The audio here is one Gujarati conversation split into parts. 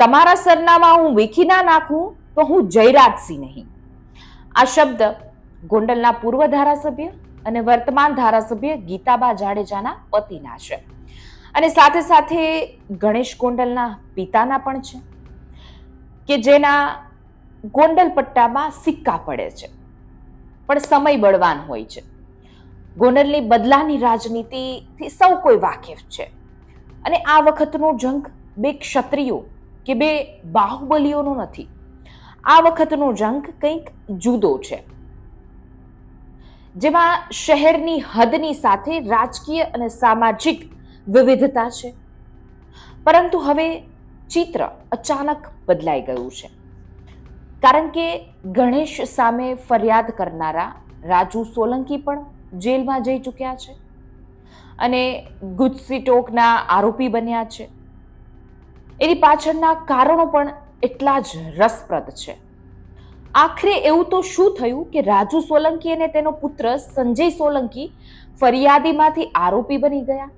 તમારા સરનામા હું વીખી ના નાખું, તો હું જયરાજસિંહ નહીં. આ શબ્દ ગોંડલના પૂર્વ ધારાસભ્ય અને વર્તમાન ધારાસભ્ય ગીતાબા જાડેજાના પતિના છે. અને સાથે સાથે ગણેશ ગોંડલના પિતાના પણ છે, કે જેના ગોંડલ પટ્ટામાં સિક્કા પડે છે. પણ સમય બળવાન હોય છે. ગોંડલની બદલાની રાજનીતિથી સૌ કોઈ વાકેફ છે. અને આ વખતનો જંગ બે ક્ષત્રિયો કે બે બાહુબલીઓનો નથી. આ વખતનો જંગ કંઈક જુદો છે. જેમાં શહેરની હદની સાથે રાજકીય અને સામાજિક વિવિધતા છે. પરંતુ હવે ચિત્ર અચાનક બદલાઈ ગયું છે. કારણ કે ગણેશ સામે ફરિયાદ કરનારા રાજુ સોલંકી પણ જેલમાં જઈ ચૂક્યા છે. અને ગુજસી ટોકના આરોપી બન્યા છે. એની પાછળના કારણો પણ એટલા જ રસપ્રદ છે. આખરે એવું તો શું થયું કે રાજુ સોલંકી અને તેનો પુત્ર સંજય સોલંકી ફરિયાદીમાંથી આરોપી બની ગયા?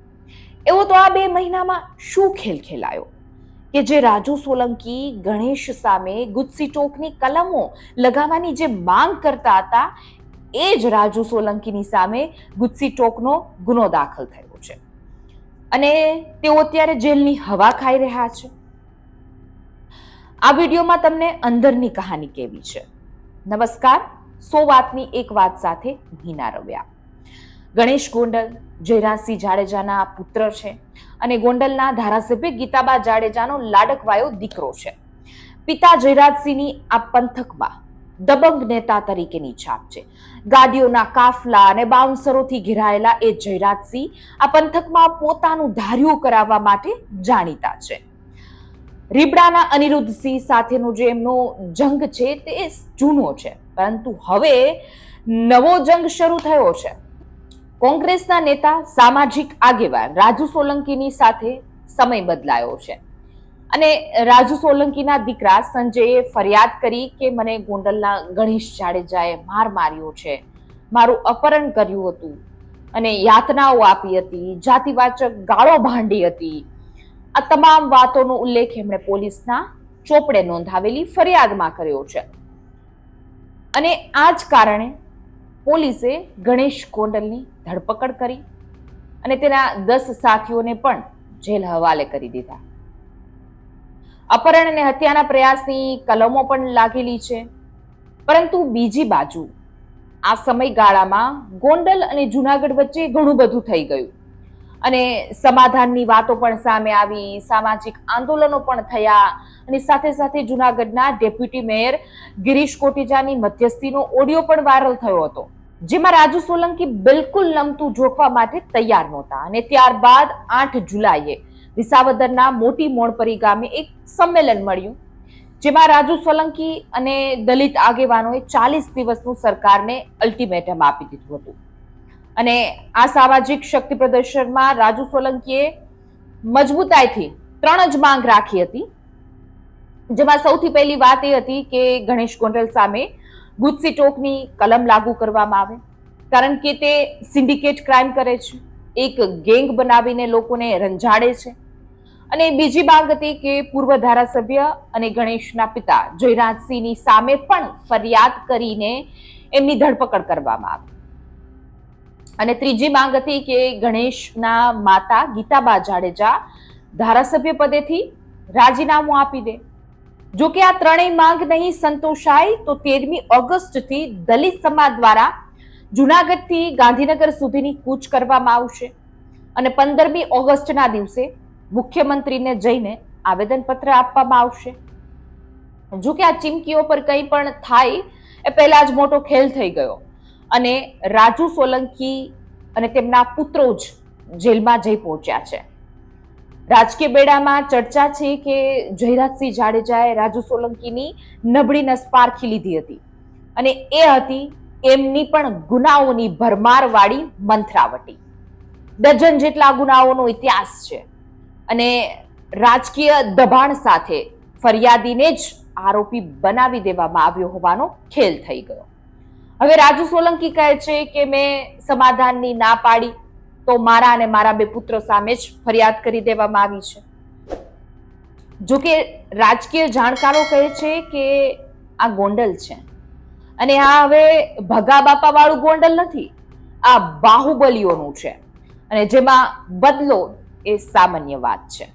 એવો તો આ બે મહિનામાં શું ખેલ ખેલાયો? કે જે રાજુ સોલંકી, ગણેશ સામે ગુજસી ટોકની કલમો લગાવવાની જે માંગ કરતા હતા, એ જ રાજુ સોલંકીની સામે ગુજસી ટોકનો ગુનો દાખલ થયો. અને તેઓ અત્યારે જેલની હવા ખાઈ રહ્યા છે. આ વિડીયોમાં તમને અંદરની કહાની કેવી છે? નમસ્કાર, સો વાતની એક વાત સાથે હિના રવ્યા. ગણેશ ગોંડલ, જયરાજસિંહ જાડેજાના પુત્ર છે અને ગોંડલના ધારાસભ્ય ગીતાબા જાડેજાનો લાડકવાયો દીકરો છે. પિતા જયરાજસિંહની આ પંથકમાં દબંગ નેતા તરીકેની છાપ છે. ગાડીઓના કાફલા અને બાઉન્સરોથી ઘેરાયેલા એ જયરાજસિંહ આ પંથકમાં પોતાનું ધાર્યું કરાવવા માટે જાણીતા છે. રીબડાના અનિરુદ્ધસિંહ સાથેનો જે એમનો જંગ છે તે જૂનો છે, પરંતુ હવે નવો જંગ શરૂ થયો છે. કોંગ્રેસના નેતા સામાજિક આગેવાન રાજુ સોલંકીની સાથે સમય બદલાયો છે. અને રાજુ સોલંકીના દીકરા સંજયે ફરિયાદ કરી કે મને ગોંડલના ગણેશ જાડેજાએ માર માર્યો છે. મારું અપહરણ કર્યું હતું અને યાતનાઓ આપી હતી, જાતિવાચક ગાળો ભાંડી હતી. આ તમામ વાતોનો ઉલ્લેખ એમણે પોલીસના ચોપડે નોંધાવેલી ફરિયાદમાં કર્યો છે. અને આ જ કારણે પોલીસે ગણેશ ગોંડલની ધરપકડ કરી અને તેના દસ સાથીઓને પણ જેલ હવાલે કરી દીધા. અપહરણ અને હત્યાના પ્રયાસની કલમો પણ લાગેલી છે. પરંતુ બીજી બાજુ, આ સમયગાળામાં ગોંડલ અને જુનાગઢ વચ્ચે ઘણું બધું થઈ ગયું. અને સમાધાનની વાતો પણ સામે આવી, સામાજિક આંદોલનો પણ થયા અને સાથે સાથે જુનાગઢના ડેપ્યુટી મેયર ગિરીશ કોટીજાની મધ્યસ્થીનો ઓડિયો પણ વાયરલ થયો હતો, જેમાં રાજુ સોલંકી બિલકુલ નમતું જોખવા માટે તૈયાર નહોતા અને ત્યારબાદ આઠ જુલાઈએ વિસાવદરના મોટી મોણપરી ગામે એક સંમેલન મળ્યું, જેમાં રાજુ સોલંકી અને દલિત આગેવાનોએ ચાલીસ દિવસનું સરકારને અલ્ટિમેટમ આપી દીધું હતું. અને આ સામાજિક શક્તિ પ્રદર્શનમાં રાજુ સોલંકીએ મજબૂતાઈથી ત્રણ જ માંગ રાખી હતી. જેમાં સૌથી પહેલી વાત એ હતી કે ગણેશ ગોંડલ સામે ગુજસી ટોકની કલમ લાગુ કરવામાં આવે, કારણ કે તે સિન્ડિકેટ ક્રાઇમ કરે છે, એક ગેંગ બનાવીને લોકોને રંજાડે છે. અને બીજી માંગ હતી કે પૂર્વ ધારાસભ્ય અને ગણેશના પિતા જયરાજસિંહની સામે પણ ફરિયાદ કરીને એમની ધરપકડ કરવામાં આવે. અને ત્રીજી માંગ હતી કે ગણેશના માતા ગીતાબા જાડેજા ધારાસભ્ય પદેથી રાજીનામું આપી દે. જો કે આ ત્રણેય માંગ નહીં સંતોષાય, તો તેરમી ઓગસ્ટથી દલિત સમાજ દ્વારા જુનાગઢથી ગાંધીનગર સુધીની કૂચ કરવામાં આવશે. અને પંદરમી ઓગસ્ટના દિવસે મુખ્યમંત્રીને જઈને આવેદનપત્ર આપવામાં આવશે. જો કે આ ચીમકીઓ પર કંઈ પણ થાય એ પહેલા જ મોટો ખેલ થઈ ગયો. અને રાજુ સોલંકી અને તેમના પુત્રો જ જેલમાં જઈ પહોંચ્યા છે. રાજકીય બેડામાં ચર્ચા છે કે જયરાજસિંહ જાડેજાએ રાજુ સોલંકીની નબળી નસ પારખી લીધી હતી. અને એ હતી એમની પણ ગુનાઓની ભરમારવાળી મંથરાવટી. ડઝન જેટલા ગુનાઓનો ઇતિહાસ છે. અને રાજકીય દબાણ સાથે ફરિયાદીને જ આરોપી બનાવી દેવામાં આવ્યો હોવાનો ખેલ થઈ ગયો. હવે રાજુ સોલંકી કહે છે કે મેં સમાધાનની ના પાડી તો મારા અને મારા બે પુત્રો સામે જ ફરિયાદ કરી દેવામાં આવી છે. જો કે રાજકીય જાણકારો કહે છે કે આ ગોંડલ છે અને આ હવે ભગા બાપા વાળું ગોંડલ નથી, આ બાહુબલીઓનું છે. અને જેમાં બદલો એ સામાન્ય વાત છે.